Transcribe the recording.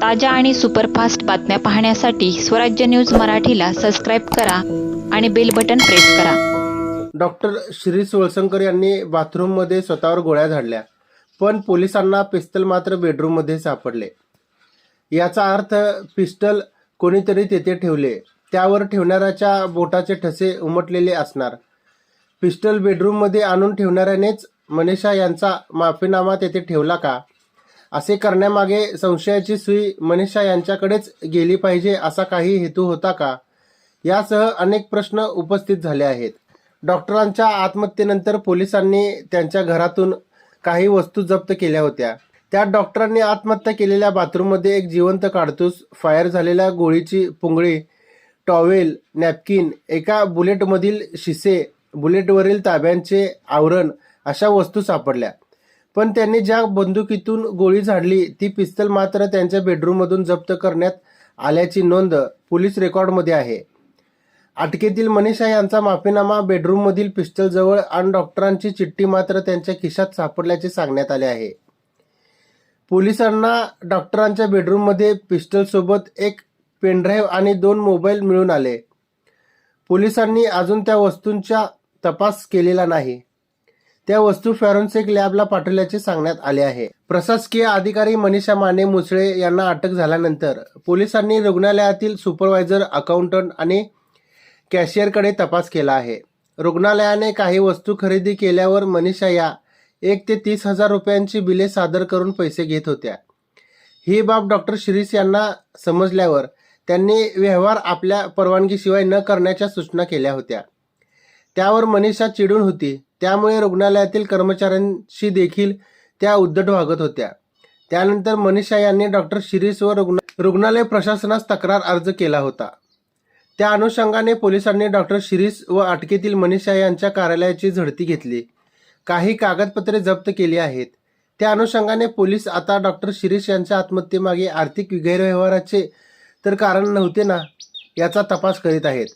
ताज्या आणि सुपरफास्ट बातम्या पाहण्यासाठी स्वराज्य न्यूज मराठीला सबस्क्राईब करा आणि बेल बटन प्रेस करा. डॉक्टर श्री सोळसंकर यांनी बाथरूममध्ये स्वतःवर गोळ्या झाडल्या पण पोलिसांना पिस्तल मात्र बेडरूममध्ये सापडले. याचा अर्थ पिस्टल कोणीतरी तेथे ठेवले त्यावर ठेवणाऱ्याच्या बोटाचे ठसे उमटलेले असणार. पिस्टल बेडरूममध्ये आणून ठेवणाऱ्यानेच मनीषा यांचा माफीनामा तेथे ठेवला का? असे करण्यामागे संशयाची सुई मनीषा यांच्याकडेच गेली पाहिजे असा काही हेतू होता का? यासह अनेक प्रश्न उपस्थित झाले आहेत. डॉक्टरांच्या आत्महत्येनंतर पोलिसांनी त्यांच्या घरातून काही वस्तू जप्त केल्या होत्या. त्या डॉक्टरांनी आत्महत्या केलेल्या बाथरूममध्ये एक जिवंत काडतूस फायर झालेल्या गोळीची पुंगळी टॉवेल नॅपकिन एका बुलेटमधील शिसे बुलेटवरील ताब्यांचे आवरण अशा वस्तू सापडल्या. पण त्यांनी ज्या बंदुकीतून गोळी झाडली ती पिस्तल मात्र त्यांच्या बेडरूममधून जप्त करण्यात आल्याची नोंद पोलीस रेकॉर्डमध्ये आहे. अटकेतील मनीषा यांचा माफीनामा बेडरूममधील पिस्टलजवळ आणि डॉक्टरांची चिठ्ठी मात्र त्यांच्या खिशात सापडल्याचे सांगण्यात आले आहे. पोलिसांना डॉक्टरांच्या बेडरूममध्ये पिस्टलसोबत एक पेनड्राईव्ह आणि दोन मोबाईल मिळून आले. पोलिसांनी अजून त्या वस्तूंचा तपास केलेला नाही. त्या वस्तू फॉरेन्सिक लॅबला पाठवल्याचे सांगण्यात आले आहे. प्रशासकीय अधिकारी मनीषा माने मुसळे यांना अटक झाल्यानंतर पोलिसांनी रुग्णालयातील सुपरवायझर अकाउंटंट आणि कॅशियरकडे तपास केला आहे. रुग्णालयाने काही वस्तू खरेदी केल्यावर मनीषा या एक ते तीस हजार रुपयांची बिले सादर करून पैसे घेत होत्या. ही बाब डॉक्टर शिरीष यांना समजल्यावर त्यांनी व्यवहार आपल्या परवानगीशिवाय न करण्याच्या सूचना केल्या होत्या. त्यावर मनीषा चिडून होती. त्यामुळे रुग्णालयातील कर्मचाऱ्यांशी देखील त्या उद्धट वागत होत्या. त्यानंतर मनीषा यांनी डॉक्टर शिरीष व रुग्ण रुग्णालय प्रशासनास तक्रार अर्ज केला होता. त्या अनुषंगाने पोलिसांनी डॉक्टर शिरीष व अटकेतील मनीषा यांच्या कार्यालयाची झडती घेतली. काही कागदपत्रे जप्त केली आहेत. त्या अनुषंगाने पोलीस आता डॉक्टर शिरीष यांच्या आत्महत्येमागे आर्थिक गैरव्यवहाराचे तर कारण नव्हते ना याचा तपास करीत आहेत.